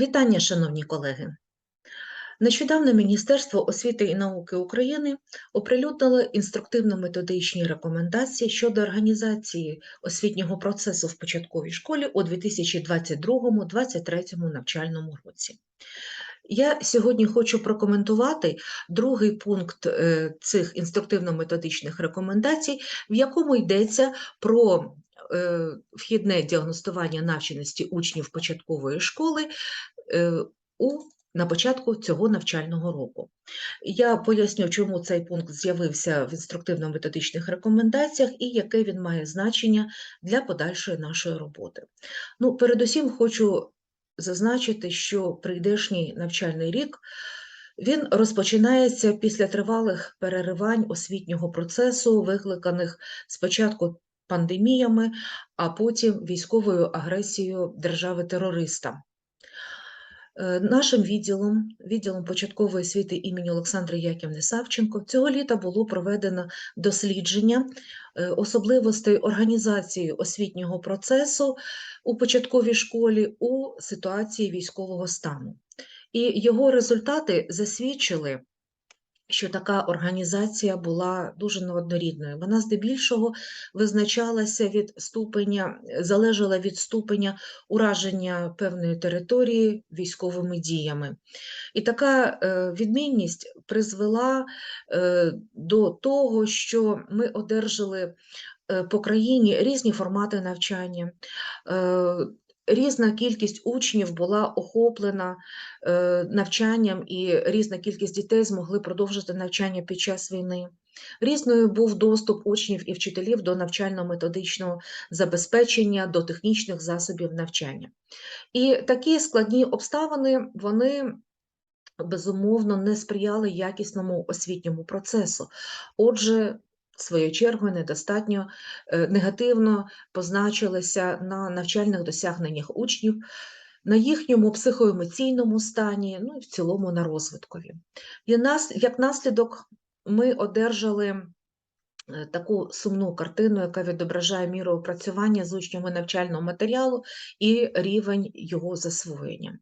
Вітання, шановні колеги! Нещодавно Міністерство освіти і науки України оприлюднило інструктивно-методичні рекомендації щодо організації освітнього процесу в початковій школі у 2022-2023 навчальному році. Я сьогодні хочу прокоментувати другий пункт е, цих інструктивно-методичних рекомендацій, в якому йдеться про вхідне діагностування навченості учнів початкової школи е, у на початку цього навчального року. Я поясню, чому цей пункт з'явився в інструктивно-методичних рекомендаціях і яке він має значення для подальшої нашої роботи. Ну, Передусім хочу зазначити, що прийдешній навчальний рік він розпочинається після тривалих переривань освітнього процесу, викликаних спочатку пандеміями, а потім військовою агресією держави-терориста. Е, нашим відділом, відділом початкової освіти імені Олександри Яківни Савченко, цього літа було проведено дослідження е, особливостей організації освітнього процесу у початковій школі у ситуації військового стану. І його результати засвідчили, що така організація була дуже неоднорідною. Вона здебільшого визначалася від ступеня, залежала від ступеня ураження певної території військовими діями. І така е, відмінність призвела е, до того, що ми одержали е, по країні різні формати навчання різна кількість учнів була охоплена е, навчанням, і різна кількість дітей змогли продовжити навчання під час війни. Різною був доступ учнів і вчителів до навчально-методичного забезпечення, до технічних засобів навчання. І такі складні обставини вони безумовно не сприяли якісному освітньому процесу. Отже, своєю чергою недостатньо е, негативно позначилися на навчальних досягненнях учнів, на їхньому психоемоційному стані, ну і в цілому на розвиткові. І нас, як наслідок, ми одержали таку сумну картину, яка відображає міру опрацювання з учнями навчального матеріалу і рівень його засвоєння.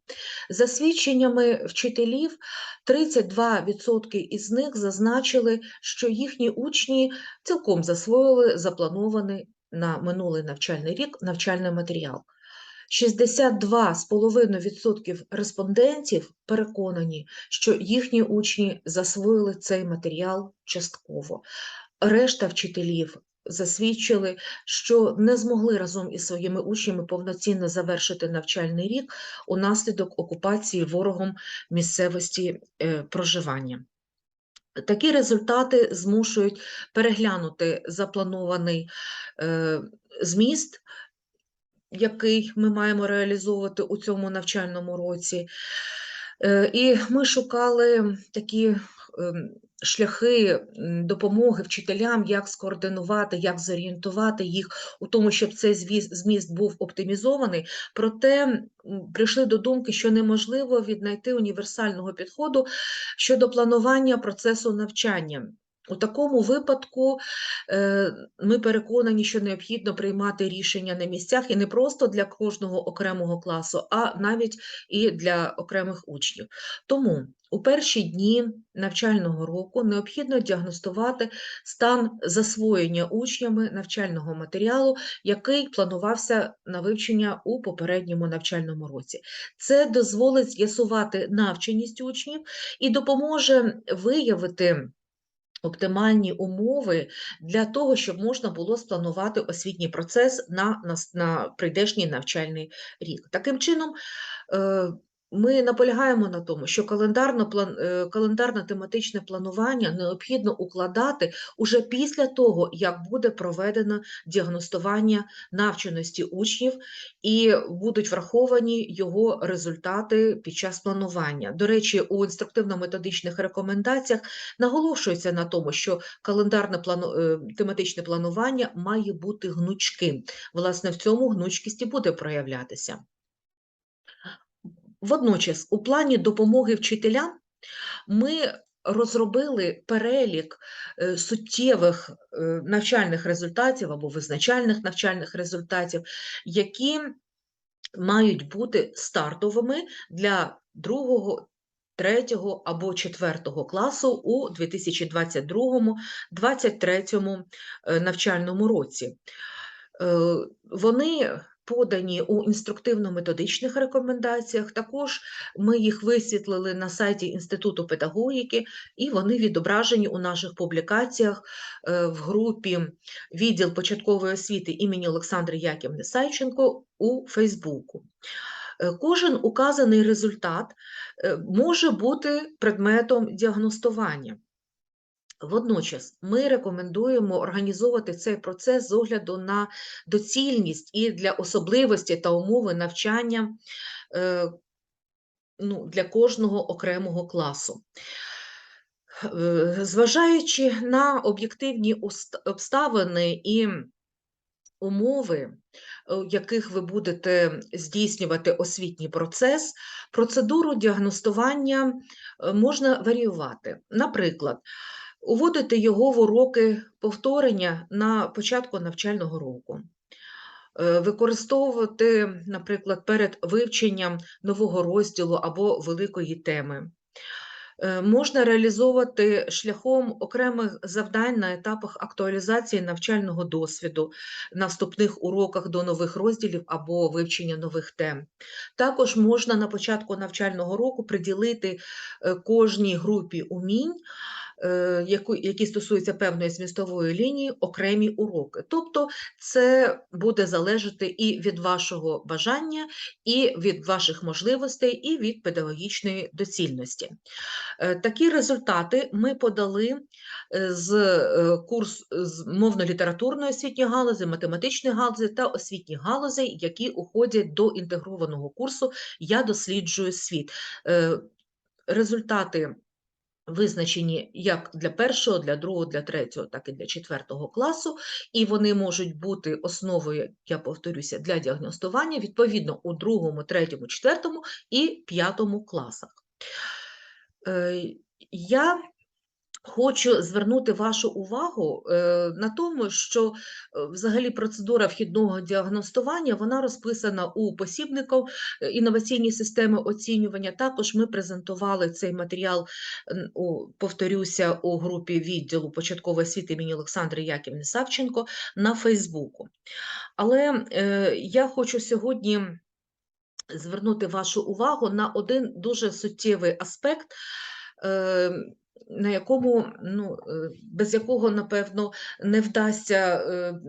За свідченнями вчителів, 32% із них зазначили, що їхні учні цілком засвоїли запланований на минулий навчальний рік навчальний матеріал. 62,5% респондентів переконані, що їхні учні засвоїли цей матеріал частково. Решта вчителів засвідчили, що не змогли разом із своїми учнями повноцінно завершити навчальний рік унаслідок окупації ворогом місцевості е, проживання. Такі результати змушують переглянути запланований е, зміст, який ми маємо реалізовувати у цьому навчальному році. Е, і ми шукали такі шляхи допомоги вчителям, як скоординувати, як зорієнтувати їх у тому, щоб цей зміст був оптимізований. Проте прийшли до думки, що неможливо віднайти універсального підходу щодо планування процесу навчання. У такому випадку е, ми переконані, що необхідно приймати рішення на місцях і не просто для кожного окремого класу, а навіть і для окремих учнів. Тому у перші дні навчального року необхідно діагностувати стан засвоєння учнями навчального матеріалу, який планувався на вивчення у попередньому навчальному році. Це дозволить з'ясувати навченість учнів і допоможе виявити оптимальні умови для того, щоб можна було спланувати освітній процес на, на, на прийдешній навчальний рік. Таким чином, е, ми наполягаємо на тому, що е, календарно-тематичне планування необхідно укладати уже після того, як буде проведено діагностування навченості учнів і будуть враховані його результати під час планування. До речі, у інструктивно-методичних рекомендаціях наголошується на тому, що календарне е, тематичне планування має бути гнучким. Власне, в цьому гнучкість і буде проявлятися. Водночас, у плані допомоги вчителям ми розробили перелік е, суттєвих е, навчальних результатів або визначальних навчальних результатів, які мають бути стартовими для другого, третього або четвертого класу у 2022-2023 е, навчальному році. Вони подані у інструктивно-методичних рекомендаціях. Також ми їх висвітлили на сайті Інституту педагогіки, і вони відображені у наших публікаціях е, в групі відділ початкової освіти імені Олександри Яківни Сайченко у Фейсбуку. Е, Кожен указаний результат е, може бути предметом діагностування. Водночас ми рекомендуємо організовувати цей процес з огляду на доцільність і для особливості та умови навчання е, ну, для кожного окремого класу. Е, Зважаючи на об'єктивні обставини і умови, у яких ви будете здійснювати освітній процес, процедуру діагностування е, можна варіювати. Наприклад, уводити його в уроки повторення на початку навчального року. Е, Використовувати, наприклад, перед вивченням нового розділу або великої теми. Е, Можна реалізовувати шляхом окремих завдань на етапах актуалізації навчального досвіду, на вступних уроках до нових розділів або вивчення нових тем. Також можна на початку навчального року приділити е, кожній групі умінь, які стосуються певної змістової лінії, окремі уроки. Тобто це буде залежати і від вашого бажання, і від ваших можливостей, і від педагогічної доцільності. Е, Такі результати ми подали е, з е, курс з мовно-літературної освітньої галузі, математичної галузі та освітніх галузей, які уходять до інтегрованого курсу Я досліджую світ. Е, Результати визначені як для першого, для другого, для третього, так і для четвертого класу, і вони можуть бути основою, я повторюся, для діагностування відповідно у другому, третьому, четвертому і п'ятому класах. Е, Я хочу звернути вашу увагу е, на тому, що е, взагалі процедура вхідного діагностування вона розписана у посібнику е, інноваційні системи оцінювання. Також ми презентували цей матеріал, повторюся, у групі відділу початкової освіти імені Олександри Яківни Савченко на Фейсбуку. Але я хочу сьогодні звернути вашу увагу на один дуже суттєвий аспект, е, на якому, ну, е, без якого, напевно, не вдасться е,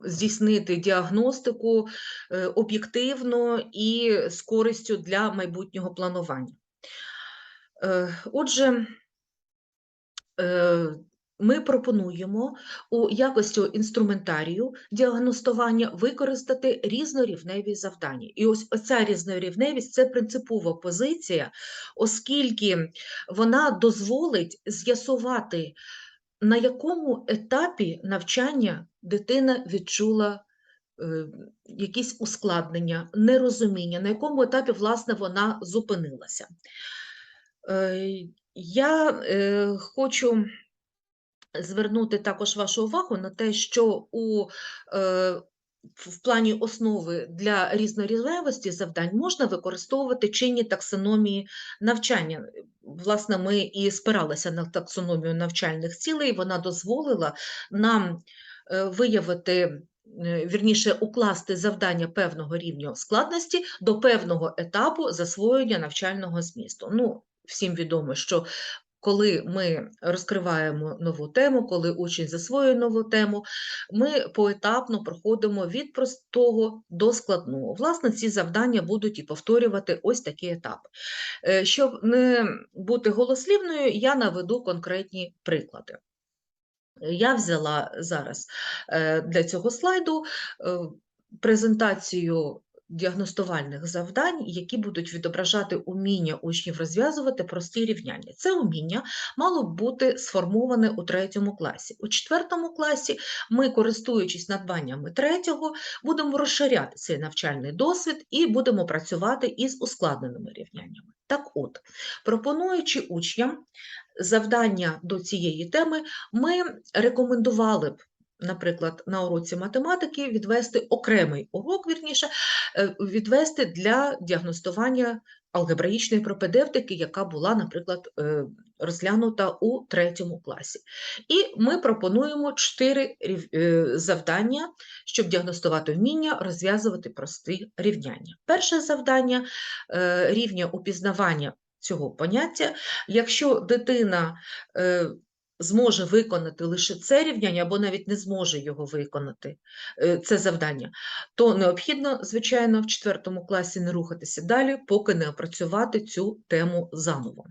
здійснити діагностику е, об'єктивно і з користю для майбутнього планування. Отже, ми пропонуємо у якості інструментарію діагностування використати різнорівневі завдання. І ось оця різнорівневість це принципова позиція, оскільки вона дозволить з'ясувати, на якому етапі навчання дитина відчула е, якісь ускладнення, нерозуміння, на якому етапі, власне, вона зупинилася. Е, Я е, хочу звернути також вашу увагу на те, що у е, в плані основи для різнорівневості завдань можна використовувати чинні таксономії навчання. Власне, ми і спиралися на таксономію навчальних цілей, вона дозволила нам е, виявити. е, Вірніше, укласти завдання певного рівня складності до певного етапу засвоєння навчального змісту. Ну, всім відомо, що коли ми розкриваємо нову тему, коли учень засвоює нову тему, ми поетапно проходимо від простого до складного. Власне, ці завдання будуть і повторювати ось такі етапи. Е, Щоб не бути голослівною, я наведу конкретні приклади. Я взяла зараз е, для цього слайду е, презентацію діагностувальних завдань, які будуть відображати уміння учнів розв'язувати прості рівняння. Це уміння мало б бути сформоване у третьому класі. У четвертому класі ми, користуючись надбаннями третього, будемо розширяти цей навчальний досвід і будемо працювати із ускладненими рівняннями. Так от, пропонуючи учням завдання до цієї теми, ми рекомендували б наприклад, на уроці математики відвести окремий урок, вірніше, е, відвести для діагностування алгебраїчної пропедевтики, яка була, наприклад, е, розглянута у третьому класі. І ми пропонуємо чотири е, завдання, щоб діагностувати вміння, розв'язувати прості рівняння. Перше завдання рівня упізнавання цього поняття. Якщо дитина зможе виконати лише це рівняння, або навіть не зможе його виконати, е, це завдання, то необхідно, звичайно, в четвертому класі не рухатися далі, поки не опрацювати цю тему заново.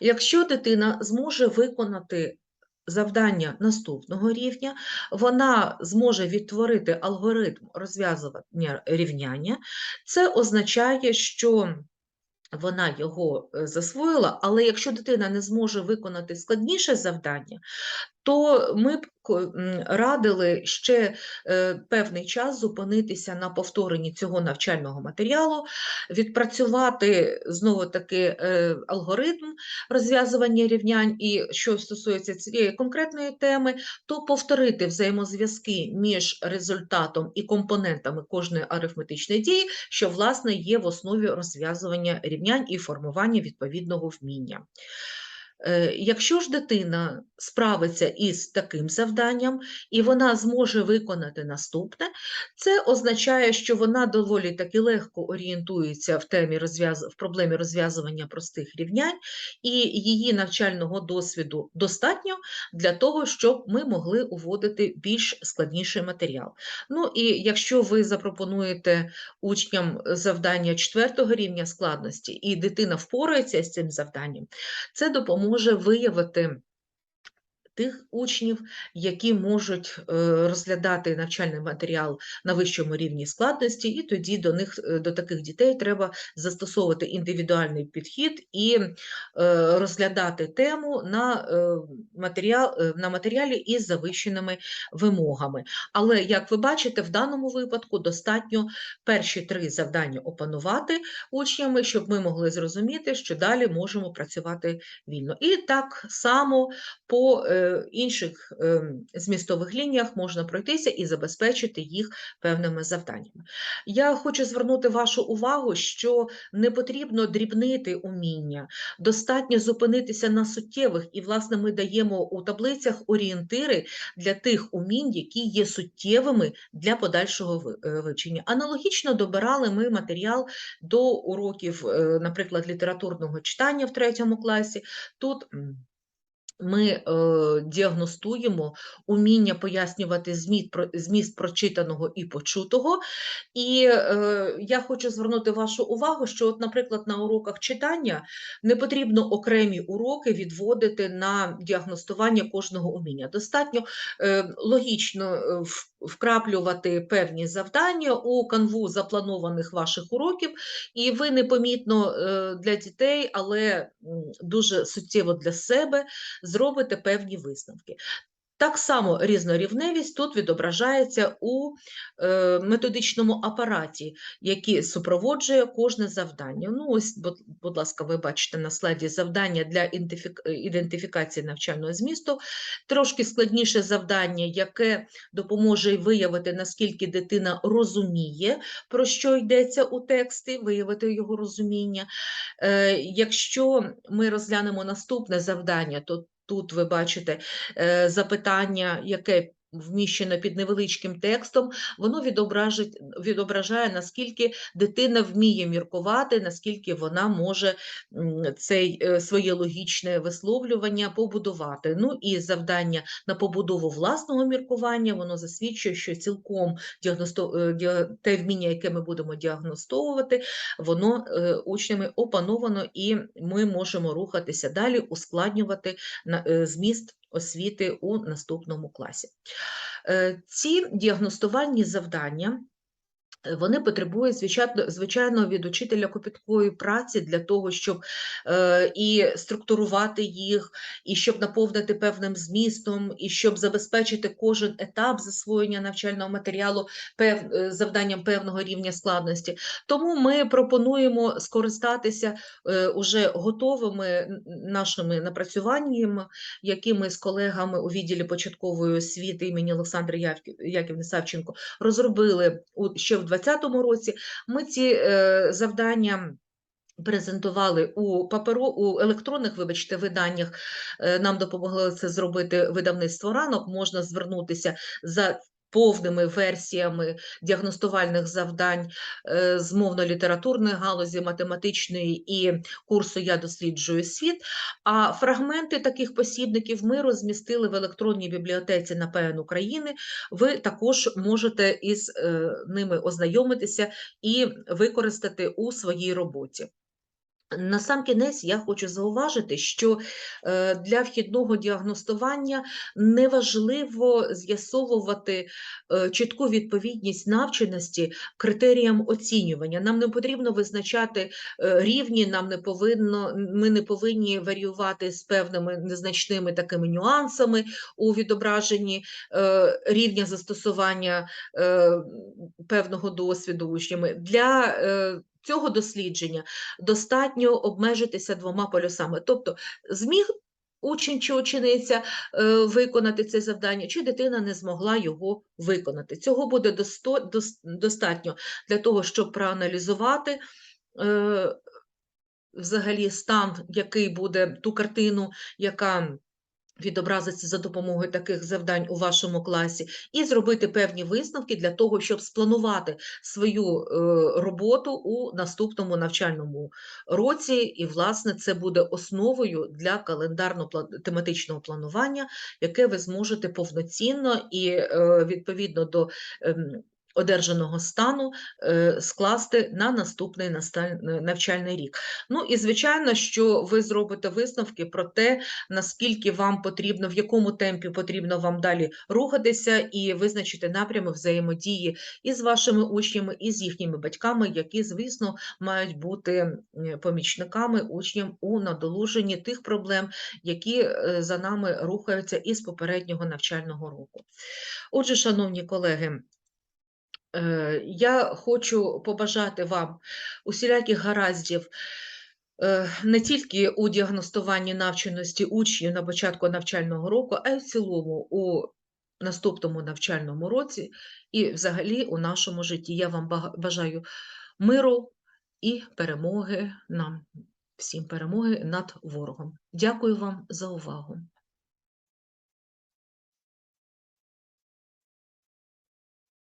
Якщо дитина зможе виконати завдання наступного рівня, вона зможе відтворити алгоритм розв'язування рівняння, це означає, що вона його е, засвоїла, але якщо дитина не зможе виконати складніше завдання, то ми радили ще е, певний час зупинитися на повторенні цього навчального матеріалу, відпрацювати знову таки е, алгоритм розв'язування рівнянь, і що стосується цієї конкретної теми, то повторити взаємозв'язки між результатом і компонентами кожної арифметичної дії, що власне є в основі розв'язування рівнянь і формування відповідного вміння. Е, якщо ж дитина справиться із таким завданням і вона зможе виконати наступне, це означає, що вона доволі таки легко орієнтується в темі розв'яз... в проблемі розв'язування простих рівнянь, і її навчального досвіду достатньо для того, щоб ми могли уводити більш складніший матеріал. Ну і якщо ви запропонуєте учням завдання четвертого рівня складності, і дитина впорається з цим завданням, це допоможе може виявити тих учнів, які можуть е, розглядати навчальний матеріал на вищому рівні складності, і тоді до них е, до таких дітей треба застосовувати індивідуальний підхід і е, розглядати тему на матеріал, на матеріалі із завищеними вимогами. Але, як ви бачите, в даному випадку достатньо перші три завдання опанувати учнями, щоб ми могли зрозуміти, що далі можемо працювати вільно. І так само по інших ем, змістових лініях можна пройтися і забезпечити їх певними завданнями. Я хочу звернути вашу увагу, що не потрібно дрібнити уміння, достатньо зупинитися на суттєвих, і, власне, ми даємо у таблицях орієнтири для тих умінь, які є суттєвими для подальшого е, вивчення. Аналогічно добирали ми матеріал до уроків, е, наприклад, літературного читання в третьому класі. Тут ми е, діагностуємо уміння пояснювати зміст, про, зміст прочитаного і почутого. І е, я хочу звернути вашу увагу, що, от, наприклад, на уроках читання не потрібно окремі уроки відводити на діагностування кожного уміння. Достатньо е, логічно е, вкраплювати певні завдання у канву запланованих ваших уроків, і ви непомітно е, для дітей, але дуже суттєво для себе зробите певні висновки. Так само різнорівневість тут відображається у е, методичному апараті, який супроводжує кожне завдання. Ну, ось, будь, ласка, ви бачите на слайді завдання для ідентифікації навчального змісту, трошки складніше завдання, яке допоможе виявити, наскільки дитина розуміє, про що йдеться у тексті, виявити його розуміння. Е, Якщо ми розглянемо наступне завдання, то Тут ви бачите е, запитання, яке вміщено під невеличким текстом, воно відображає, наскільки дитина вміє міркувати, наскільки вона може цей, е, своє логічне висловлювання побудувати. Ну і завдання на побудову власного міркування, воно засвідчує, що цілком. Е, те вміння, яке ми будемо діагностовувати, воно е, учнями опановано, і ми можемо рухатися далі, ускладнювати зміст освіти у наступному класі. Е, ці діагностувальні завдання Вони потребують, звичайно, звичайно, від учителя копіткої праці для того, щоб е, і структурувати їх, і щоб наповнити певним змістом, і щоб забезпечити кожен етап засвоєння навчального матеріалу пев, е, завданням певного рівня складності. Тому ми пропонуємо скористатися е, уже готовими нашими напрацюваннями, які ми з колегами у відділі початкової освіти імені Олександра Явки- Яківни Савченко розробили ще в 2020 році. Ми ці е, завдання. Презентували у паперо у електронних, вибачте, виданнях. Е, Нам допомогли це зробити видавництво ранок. Можна звернутися за повними версіями діагностувальних завдань е, з мовно-літературної галузі, математичної і курсу Я досліджую світ. А фрагменти таких посібників ми розмістили в електронній бібліотеці НАПН України. Ви також можете із е, ними ознайомитися і використати у своїй роботі. Насамкінець я хочу зауважити, що е, для вхідного діагностування неважливо з'ясовувати е, чітку відповідність навченості критеріям оцінювання. Нам не потрібно визначати е, рівні, нам не повинно, ми не повинні варіювати з певними незначними такими нюансами у відображенні рівня застосування певного досвіду учнями. Для цього дослідження достатньо обмежитися двома полюсами. Тобто, зміг учень чи учениця е, виконати це завдання, чи дитина не змогла його виконати. Цього буде достатньо для того, щоб проаналізувати. е, Взагалі, стан, який буде ту картину, яка відобразиться за допомогою таких завдань у вашому класі, і зробити певні висновки для того, щоб спланувати свою е, роботу у наступному навчальному році. І, власне, це буде основою для календарно-тематичного планування, яке ви зможете повноцінно і е, відповідно до ем, одержаного стану е, скласти на наступний навчальний рік. Ну і звичайно, що ви зробите висновки про те, наскільки вам потрібно, в якому темпі потрібно вам далі рухатися і визначити напрями взаємодії і з вашими учнями, і з їхніми батьками, які, звісно, мають бути помічниками учням у надолуженні тих проблем, які е, за нами рухаються із попереднього навчального року. Отже, шановні колеги, я хочу побажати вам усіляких гараздів е, не тільки у діагностуванні навченості учнів на початку навчального року, а й в цілому у наступному навчальному році і взагалі у нашому житті. Я вам бажаю миру і перемоги нам, всім перемоги над ворогом. Дякую вам за увагу.